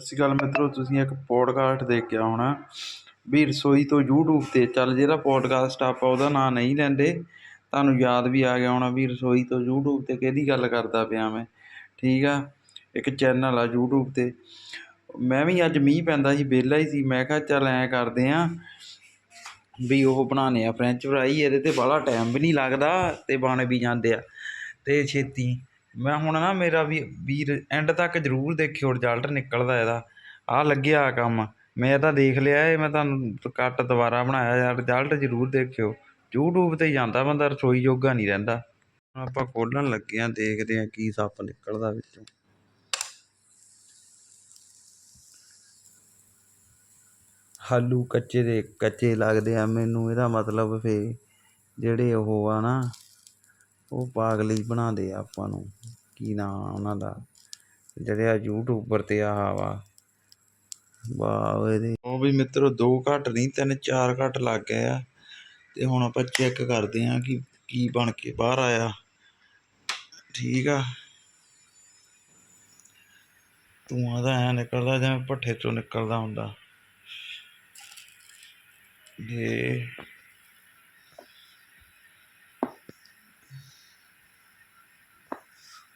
ਸਤਿ ਸ਼੍ਰੀ ਅਕਾਲ ਮਿੱਤਰੋ, ਤੁਸੀਂ ਇੱਕ ਪੋਡਕਾਸਟ ਦੇਖਿਆ ਹੋਣਾ। ਵੀ ਰਸੋਈ ਤੋਂ YouTube ਤੇ, ਚੱਲ ਜਿਹੜਾ ਪੋਡਕਾਸਟ ਆਪਾਂ ਉਹਦਾ ਨਾਂ ਨਹੀਂ ਲੈਂਦੇ, ਤੁਹਾਨੂੰ ਯਾਦ ਵੀ ਆ ਗਿਆ ਹੋਣਾ ਵੀ ਰਸੋਈ ਤੋਂ YouTube ਤੇ ਕਿਹਦੀ ਗੱਲ ਕਰਦਾ ਪਿਆ ਮੈਂ। ਠੀਕ ਆ? ਇੱਕ ਚੈਨਲ ਆ YouTube ਤੇ। ਮੈਂ ਵੀ ਅੱਜ ਮੀਂਹ ਪੈਂਦਾ ਸੀ, ਵਿਹਲਾ ਹੀ ਸੀ। ਮੈਂ ਕਿਹਾ ਚੱਲ ਐਂ ਕਰਦੇ ਆਂ ਵੀ ਉਹ ਬਣਾਉਣੇ ਆ ਫਰੈਂਚ ਫਰਾਈ ਇਹਦੇ ਤੇ ਬਾਹਲਾ ਟਾਈਮ ਵੀ ਨਹੀਂ ਲੱਗਦਾ ਤੇ ਬਣ ਵੀ ਜਾਂਦੇ ਆ। ਤੇ ਛੇਤੀ ਮੈਂ ਹੁਣ ਨਾ ਮੇਰਾ ਵੀ ਵੀਰ ਐਂਡ ਤੱਕ ਜ਼ਰੂਰ ਦੇਖਿਓ ਰਿਜ਼ਲਟ ਨਿਕਲਦਾ ਇਹਦਾ। ਆਹ ਲੱਗਿਆ ਕੰਮ। ਮੈਂ ਤਾਂ ਦੇਖ ਲਿਆ ਇਹ, ਮੈਂ ਤੁਹਾਨੂੰ ਕੱਟ ਦੁਬਾਰਾ ਬਣਾਇਆ ਰਿਜ਼ਲਟ ਜ਼ਰੂਰ ਦੇਖਿਓ। ਯੂਟਿਊਬ ਤੇ ਜਾਂਦਾ ਬੰਦਾ, ਰਸੋਈ ਜੋਗਾ ਨਹੀਂ ਰਹਿੰਦਾ। ਆਪਾਂ ਖੋਲਣ ਲੱਗੇ ਹਾਂ ਦੇਖਦੇ ਹਾਂ ਕੀ ਸੱਪ ਨਿਕਲਦਾ ਵਿੱਚੋਂ। ਆਲੂ ਕੱਚੇ ਦੇ ਕੱਚੇ ਲੱਗਦੇ ਆ, ਮੈਨੂੰ ਇਹਦਾ ਮਤਲਬ ਫੇ ਜਿਹੜੇ ਉਹ ਆ ਨਾ ਉਹ ਪਾਗਲੀ ਬਣਾਉਂਦੇ ਆ ਆਪਾਂ ਨੂੰ, ਕੀ ਨਾਂ ਉਹਨਾਂ ਦਾ, ਜਿਹੜੇ ਆ ਯੂਟਿਊਬਰ ਤੇ ਆਹ ਵਾ। ਵਾਹ ਇਹਦੇ ਉਹ ਵੀ ਮਿੱਤਰੋ ਦੋ ਘੱਟ ਨਹੀਂ, ਤਿੰਨ ਚਾਰ ਘੱਟ ਲੱਗ ਗਏ ਆ। ਤੇ ਹੁਣ ਆਪਾਂ ਚੈੱਕ ਕਰਦੇ ਆ ਕਿ ਕੀ ਬਣ ਕੇ ਬਾਹਰ ਆਇਆ। ਠੀਕ ਆ। ਧੂਆਂ ਦਾ ਐ ਨਿਕਲਦਾ ਜਿਵੇਂ ਭੱਠੇ ਚੋਂ ਨਿਕਲਦਾ ਹੁੰਦਾ। ਇਹ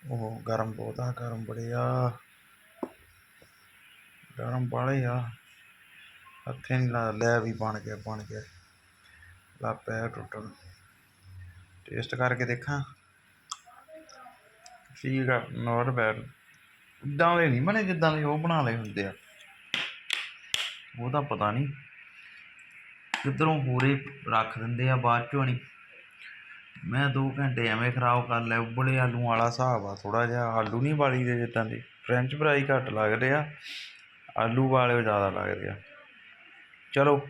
ਉਹ ਗਰਮ ਬਹੁਤ ਆ, ਗਰਮ ਬੜੇ ਆ। ਗਰਮ ਬਾਲੇ ਆ। ਹੱਥੇ ਨਹੀਂ ਲਾ, ਲੈ ਵੀ ਬਣ ਗਿਆ ਬਣ ਗਿਆ। ਲਾ ਪਿਆ ਟੁੱਟਣ। ਟੇਸਟ ਕਰਕੇ ਦੇਖਾਂ। ਠੀਕ ਆ ਨੋਟ ਬੈਡ ਇਦਾਂ ਦੇ ਨਹੀਂ ਬਣੇ ਜਿੱਦਾਂ ਦੇ ਉਹ ਬਣਾ ਲਏ ਹੁੰਦੇ ਆ। ਉਹ ਤਾਂ ਪਤਾ ਨਹੀਂ ਕਿੱਧਰੋਂ ਹੋਰੇ ਰੱਖ ਦਿੰਦੇ ਆ, ਬਾਅਦ ਚੋਂ ਨਹੀਂ ਮੈਂ ਦੋ ਘੰਟੇ ਐਵੇਂ ਖਰਾਬ ਕਰ ਲਿਆ, ਉਬਲੇ ਆਲੂ ਵਾਲਾ ਹਿਸਾਬ ਆ ਥੋੜ੍ਹਾ ਜਿਹਾ, ਆਲੂ ਨਹੀਂ ਬਾਲੀ ਦੇ ਜਿੱਦਾਂ ਦੇ। ਫਰੈਂਚ ਫਰਾਈ ਘੱਟ ਲੱਗਦੇ ਆ, ਆਲੂ ਵਾਲੇ ਜ਼ਿਆਦਾ ਲੱਗਦੇ ਆ। ਚਲੋ।